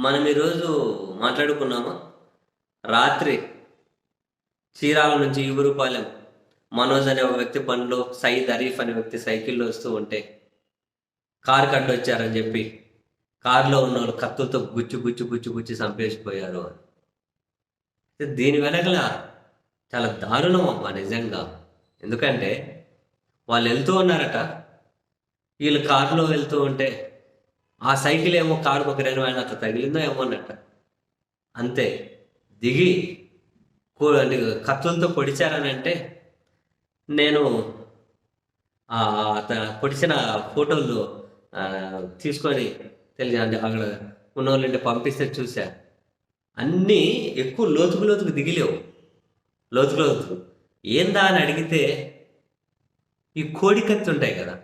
మనం ఈరోజు మాట్లాడుకున్నామా? రాత్రి చీరాల నుంచి ఈగురుపాలెం మనోజ్ అనే ఒక వ్యక్తి పనిలో సయీద్ అరీఫ్ అనే వ్యక్తి సైకిల్లో వస్తూ ఉంటే కారు కట్టొచ్చారని చెప్పి కారులో ఉన్న వాళ్ళు కత్తులతో గుచ్చి గుచ్చి గుచ్చి గుచ్చి చంపేసిపోయారు అని. దీని వెనకల చాలా దారుణం అమ్మా నిజంగా. ఎందుకంటే వాళ్ళు వెళ్తూ ఉన్నారట. వీళ్ళు కారులో వెళ్తూ ఉంటే ఆ సైకిల్ ఏమో కారు ఒక రెండు ఆయన అట్లా తగిలిందో ఏమో అన్నట్ట. అంతే. దిగి కత్తులతో పొడిచారని అంటే నేను పొడిచిన ఫోటోలు తీసుకొని తెలియ అక్కడ ఉన్నవాళ్ళంటే పంపిస్తే చూసా. అన్నీ ఎక్కువ లోతుకు లోతుకు దిగిలేవు. లోతుకు లోతుకు. ఏందా అని అడిగితే ఈ కోడి కత్తి ఉంటాయి కదా.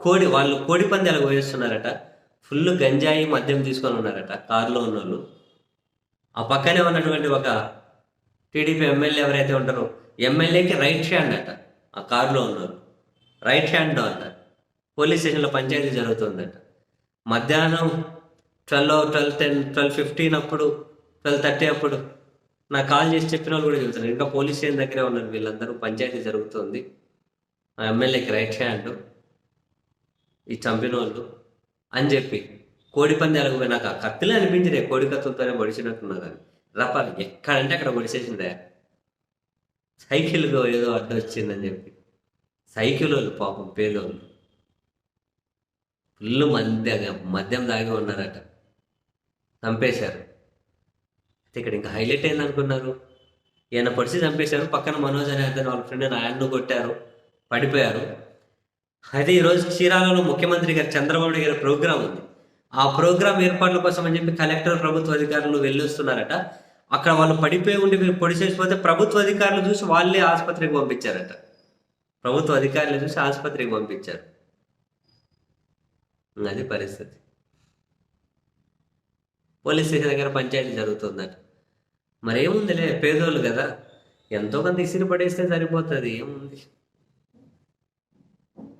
కోడి వాళ్ళు కోడి పందాలు పోయేస్తున్నారట. ఫుల్ గంజాయి మద్యం తీసుకొని ఉన్నారట కారులో ఉన్నోళ్ళు. ఆ పక్కనే ఉన్నటువంటి ఒక టీడీపీ ఎమ్మెల్యే ఎవరైతే ఉంటారో ఎమ్మెల్యేకి రైట్ హ్యాండ్ అట ఆ కారులో ఉన్నారు రైట్ హ్యాండ్ అట. పోలీస్ స్టేషన్లో పంచాయతీ జరుగుతుందట. మధ్యాహ్నం twelve twelve ten twelve fifteen అప్పుడు ట్వెల్వ్ థర్టీ అప్పుడు నాకు కాల్ చేసి చెప్పిన వాళ్ళు కూడా చెబుతున్నారు. ఇంకా పోలీస్ స్టేషన్ దగ్గరే ఉన్నారు వీళ్ళందరూ పంచాయతీ జరుగుతుంది. ఆ ఎమ్మెల్యేకి రైట్ హ్యాండ్. ఈ చంపిన వాళ్ళు అని చెప్పి కోడి పందాలకు పోయినాక ఆ కత్తులే అనిపించినాయి కోడి కత్తులతోనే పొడిచినట్టున్నదని రప ఎక్కడంటే అక్కడ పొడిచేసిందే. సైకిల్ ఏదో అడ్డు వచ్చిందని చెప్పి. సైకిల్ వాళ్ళు పాపం పేదోళ్ళు. ఫుల్ మధ్య మద్యం దాగి ఉన్నారట. చంపేశారు. ఇక్కడ ఇంకా హైలైట్ అయింది అనుకున్నారు? ఈయన పొడిచి చంపేశారు. పక్కన మనోజ్ అనే అతను వాళ్ళ ఫ్రెండ్ ఆయన్ను కొట్టారు. పడిపోయారు. అయితే ఈరోజు చీరాలలో ముఖ్యమంత్రి గారు చంద్రబాబు గారి ప్రోగ్రాం ఉంది. ఆ ప్రోగ్రాం ఏర్పాట్ల కోసం అని చెప్పి కలెక్టర్ ప్రభుత్వ అధికారులు వెళ్ళొస్తున్నారట. అక్కడ వాళ్ళు పడిపోయి ఉండి మీరు పొడి చేసిపోతే ప్రభుత్వ అధికారులు చూసి వాళ్ళే ఆసుపత్రికి పంపించారట. ప్రభుత్వ అధికారులు చూసి ఆసుపత్రికి పంపించారు. అది పరిస్థితి. పోలీస్ స్టేషన్ దగ్గర పంచాయతీ జరుగుతుందట. మరేముందిలే పేదోళ్ళు కదా. ఎంతో కొంత ఇసిరి పడేస్తే సరిపోతుంది ఏముంది?